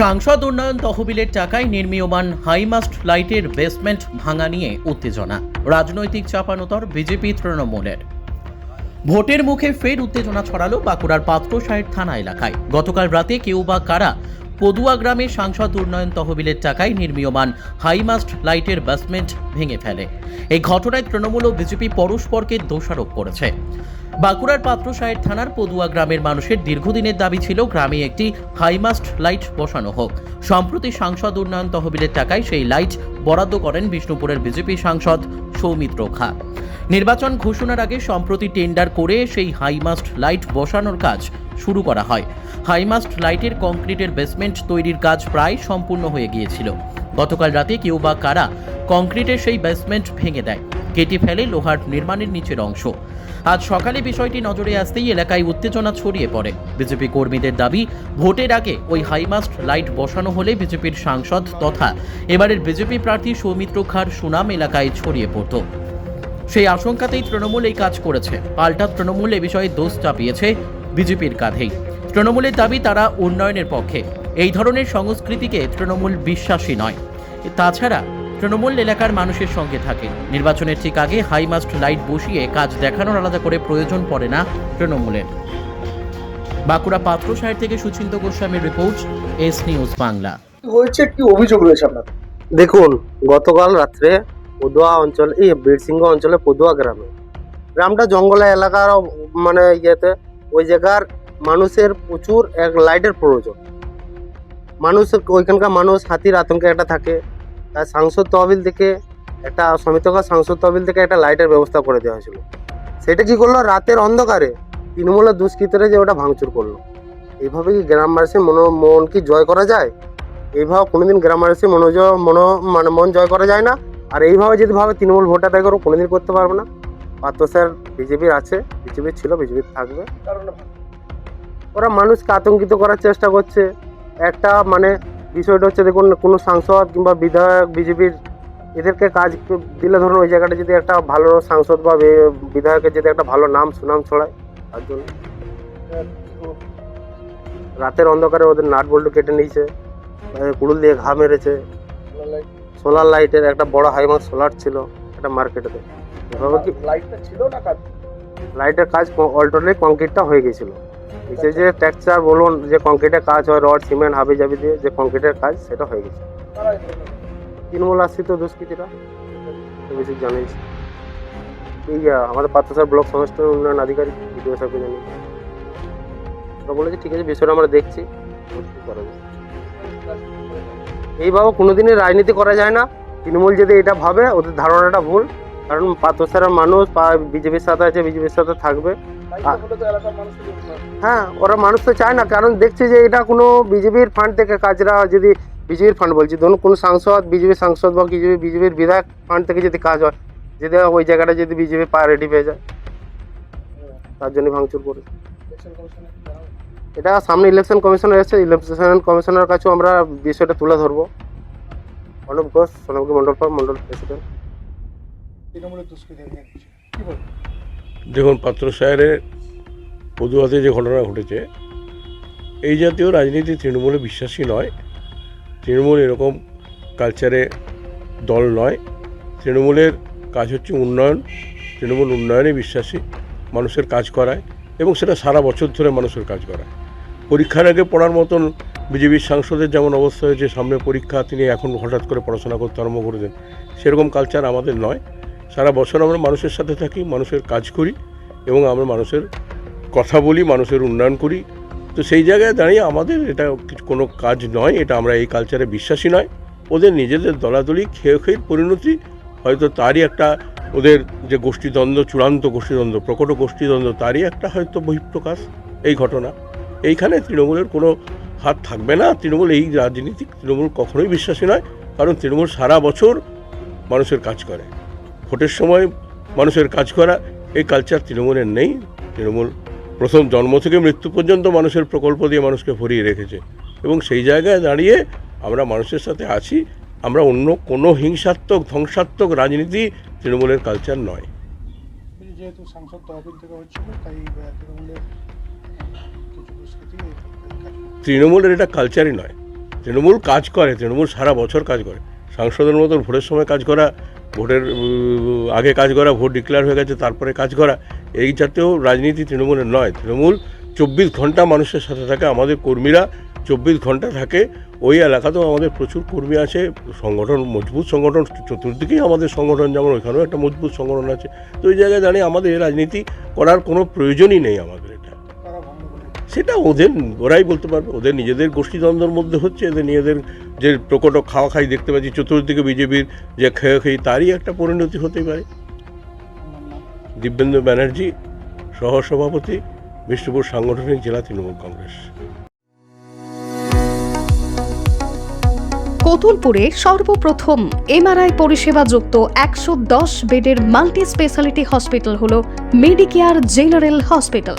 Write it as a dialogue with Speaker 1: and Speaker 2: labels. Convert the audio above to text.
Speaker 1: সাংসদ উন্নয়ন তহবিলের টাকায় নির্মীয়মান হাইমাস্ট লাইটের বেসমেন্ট ভাঙা নিয়ে উত্তেজনা। রাজনৈতিক চাপানোতর বিজেপি তৃণমূলের। ভোটের মুখে ফের উত্তেজনা ছড়ালো বাঁকুড়ার পাত্রসাহের থানা এলাকায়। গতকাল রাতে কেউ বা কারা পদুয়া গ্রামে সাংসদ উন্নয়ন তহবিলের টাকায় নির্মীয়মান হাইমাস্ট লাইটের বেসমেন্ট ভেঙে ফেলে। এই ঘটনায় তৃণমূল ও বিজেপি পরস্পরকে দোষারোপ করেছে। বাঁকুড়ার পাত্রসাহের থানার পদুয়া গ্রামের মানুষের দীর্ঘদিনের দাবি ছিল গ্রামে একটি হাইমাস্ট লাইট বসানো হোক। সম্প্রতি সাংসদ উন্নয়ন তহবিলের টাকায় সেই লাইট বরাদ্দ করেন বিষ্ণুপুরের বিজেপি সাংসদ সৌমিত্র খা। নির্বাচন ঘোষণার আগে সম্প্রতি টেন্ডার করে সেই হাইমাস্ট লাইট বসানোর কাজ শুরু করা হয়। হাইমাস্ট লাইটের কংক্রিটের বেসমেন্ট তৈরির কাজ প্রায় সম্পূর্ণ হয়ে গিয়েছিল। গতকাল রাতে কেউ বা কারা কংক্রিটের সেই বেসমেন্ট ভেঙে দেয়, কেটে ফেলে লোহার নির্মাণের নিচের অংশ। আজ সকালে বিষয়টি নজরে আসতেই এলাকায় উত্তেজনা ছড়িয়ে পড়ে। বিজেপি কর্মীদের দাবি, ভোটের আগে ওই হাইমাস্ট লাইট বসানো হলে বিজেপির সাংসদ তথা এবারের বিজেপি প্রার্থী সৌমিত্র খার সুনাম এলাকায় ছড়িয়ে পড়ত। সেই আশঙ্কাতেই তৃণমূল এই কাজ করেছে। পাল্টা তৃণমূল এ বিষয়ে দোষ চাপিয়েছে বিজেপির কাঁধেই। তৃণমূলের দাবি, তারা উন্নয়নের পক্ষে। এই ধরনের সংস্কৃতিকে তৃণমূল বিশ্বাসী নয়। তাছাড়া তৃণমূল এলাকার মানুষের সঙ্গে থাকে। নির্বাচনের ঠিক আগে হাইমাস্ট লাইট বসিয়ে কাজ দেখানোর আলাদা করে প্রয়োজন পড়ে না তৃণমূলের। বাঁকুড়া পাত্র সাহেব থেকে সুচিন্ত গোস্বামীর রিপোর্ট এস নিউজ বাংলা।
Speaker 2: হয়েছে কি অভিযোগ রয়েছে আপনার।
Speaker 3: দেখুন গতকাল রাত্রে পদুয়া অঞ্চল এই বীরসিংহ অঞ্চলে পদুয়া গ্রামে গ্রামটা জঙ্গলে এলাকার মানে ইয়েতে ওই জায়গার মানুষের প্রচুর এক লাইটের প্রয়োজন। মানুষ, ওইখানকার মানুষ হাতির আতঙ্কে একটা থাকে। তাই সাংসদ তহবিল থেকে একটা সমিতকার সাংসদ তহবিল থেকে একটা লাইটের ব্যবস্থা করে দেওয়া হয়েছিল। সেটা কি করল? রাতের অন্ধকারে তৃণমূলের দুষ্কৃতরা যে ওটা ভাঙচুর করল। এইভাবে কি গ্রামবাসীর মন মন কি জয় করা যায়? এইভাবে কোনোদিন গ্রামবাসী মনোজ, মনো মানে মন জয় করা যায় না? আর এইভাবে যদি ভাবে তৃণমূল ভোট আদায় করো কোনোদিন করতে পারবে না। পাত্র স্যার বিজেপির আছে বিজেপির ছিল বিজেপির থাকবে।
Speaker 2: কারণ
Speaker 3: ওরা মানুষকে আতঙ্কিত করার চেষ্টা করছে। একটা মানে বিষয়টা হচ্ছে দেখুন কোনো সাংসদ কিংবা বিধায়ক বিজেপির এদেরকে কাজ দিলে ধরুন ওই জায়গাটা যদি একটা ভালো সাংসদ বা বিধায়কের যদি একটা ভালো নাম সুনাম ছড়ায় তার জন্য। রাতের অন্ধকারে ওদের নাট বল্টু কেটে নিয়েছে কুড়ুল দিয়ে ঘা মেরেছে। সোলার লাইটের একটা বড় হাইমাস সোলার ছিল একটা মার্কেটে। এভাবে কি
Speaker 2: লাইটটা ছিল না কাজ?
Speaker 3: লাইটের কাজ অল্টারলি কংক্রিটটা হয়ে গেছিল। নিচে যে টেক্সচার বলুন, যে কংক্রিটের কাজ হয়, রড, সিমেন্ট, হাবি জাবি দিয়ে যে কংক্রিটের কাজ, সেটা হয়ে গেছে। তৃণমূল আশ্রিত দুষ্কৃতীরা বেশি জানিয়েছি এই আমাদের পাত্রসার ব্লক সমস্ত উন্নয়ন আধিকারিক, বিডিও সাহেবকে জানিয়েছি ওরা বলেছে ঠিক আছে, বিষয়টা আমরা দেখছি। এইভাবে কোনোদিনই রাজনীতি করা যায় না। তৃণমূল যদি এটা ভাবে, ওদের ধারণাটা ভুল। কারণ পাত্রসারের মানুষ বা বিজেপির সাথে আছে, বিজেপির সাথে থাকবে। হ্যাঁ ওরা মানুষ তো চায় না কারণ দেখছে যে এটা কোনো বিজেপির ফান্ড থেকে কাজরা যদি বিজেপির ফান্ড বলছি ধরুন কোনো সাংসদ বিজেপির সাংসদ বা বিজেপি বিজেপির বিধায়ক ফান্ড থেকে যদি কাজ হয় যদি ওই জায়গাটা যদি বিজেপি প্রায়োরিটি পেয়ে যায় তার জন্য ভাঙচুর করে? এটা সামনে ইলেকশন কমিশনার এসেছে ইলেকশন কমিশনের কাছেও আমরা বিষয়টা তুলে ধরবো। অনুপ ঘোষ সোনামুখী মন্ডল পাল মন্ডল প্রেসিডেন্ট
Speaker 2: তৃণমূলের দুষ্কৃতি কি বলব?
Speaker 4: দেখুন, পাত্র সাহেবের পদুয়াতে যে ঘটনা ঘটেছে, এই জাতীয় রাজনীতি তৃণমূলে বিশ্বাসী নয়। তৃণমূল এরকম কালচারে দল নয়। তৃণমূলের কাজ হচ্ছে উন্নয়ন। তৃণমূল উন্নয়নে বিশ্বাসী মানুষের কাজ করায় এবং সেটা সারা বছর ধরে মানুষের কাজ করায়। পরীক্ষার আগে পড়ার মতন বিজেপির সাংসদের যেমন অবস্থা হয়েছে, সামনে পরীক্ষা, তিনি এখন হঠাৎ করে পড়াশোনা করতে আরম্ভ করে দেন। সেরকম কালচার আমাদের নয়। সারা বছর আমরা মানুষের সাথে থাকি, মানুষের কাজ করি এবং আমরা মানুষের কথা বলি, মানুষের উন্নয়ন করি। তো সেই জায়গায় দাঁড়িয়ে আমাদের এটা কিছু কোনো কাজ নয়, এটা আমরা এই কালচারে বিশ্বাসী নয়। ওদের নিজেদের দলাদলি, খেয়ে খেয়ে পরিণতি, হয়তো তারই একটা ওদের যে গোষ্ঠীদ্বন্দ্ব, চূড়ান্ত গোষ্ঠীদ্বন্দ্ব, প্রকট গোষ্ঠীদ্বন্দ্ব, তারই একটা হয়তো বহিঃপ্রকাশ এই ঘটনা। এইখানে তৃণমূলের কোনো হাত থাকবে না। তৃণমূল এই রাজনীতি তৃণমূল কখনোই বিশ্বাসী নয়, কারণ তৃণমূল সারা বছর মানুষের কাজ করে। ভোটের সময় মানুষের কাজ করা এই কালচার তৃণমূলের নেই। তৃণমূল প্রথম জন্ম থেকে মৃত্যু পর্যন্ত মানুষের প্রকল্প দিয়ে মানুষকে ভরিয়ে রেখেছে। এবং সেই জায়গায় দাঁড়িয়ে আমরা মানুষের সাথে আছি আমরা অন্য কোনো হিংসাত্মক ধ্বংসাত্মক রাজনীতি তৃণমূলের কালচার নয়।
Speaker 2: যেহেতু সাংসদ তহবিল থেকে হচ্ছিল তাই তৃণমূলের।
Speaker 4: তৃণমূলের এটা কালচারই নয়। তৃণমূল কাজ করে তৃণমূল সারা বছর কাজ করে। সাংসদের মতন ভোটের সময় কাজ করা ভোটের আগে কাজ করা, ভোট ডিক্লেয়ার হয়ে গেছে, তারপরে কাজ করা, এই জাতীয় রাজনীতি তৃণমূলের নয়। তৃণমূল চব্বিশ ঘণ্টা মানুষের সাথে থাকে, আমাদের কর্মীরা চব্বিশ ঘণ্টা থাকে। ওই এলাকাতেও আমাদের প্রচুর কর্মী আছে, সংগঠন, মজবুত সংগঠন, চতুর্দিকেই আমাদের সংগঠন, যেমন ওইখানেও একটা মজবুত সংগঠন আছে। তো ওই জায়গায় দাঁড়িয়ে আমাদের রাজনীতি করার কোনো প্রয়োজনই নেই আমাদের এটা। সেটা ওদের, ওরাই বলতে পারবে। ওদের নিজেদের গোষ্ঠীদ্বন্দ্বের মধ্যে হচ্ছে, এদের নিজেদের যে প্রকট খাওয়া খাই দেখতে পাচ্ছি, চতুর্দিকে বিজেপির যে খেয়ে তারই একটা পরিণতি হতে পারে। দিব্যেন্দু ব্যানার্জি, সহসভাপতি, বিষ্ণুপুর সাংগঠনিক জেলা তৃণমূল কংগ্রেস।
Speaker 5: কতুলপুরে সর্বপ্রথম এমআরআই পরিষেবা যুক্ত একশো দশ বেডের মাল্টি স্পেশালিটি হসপিটাল হল মেডিকেয়ার জেনারেল হসপিটাল।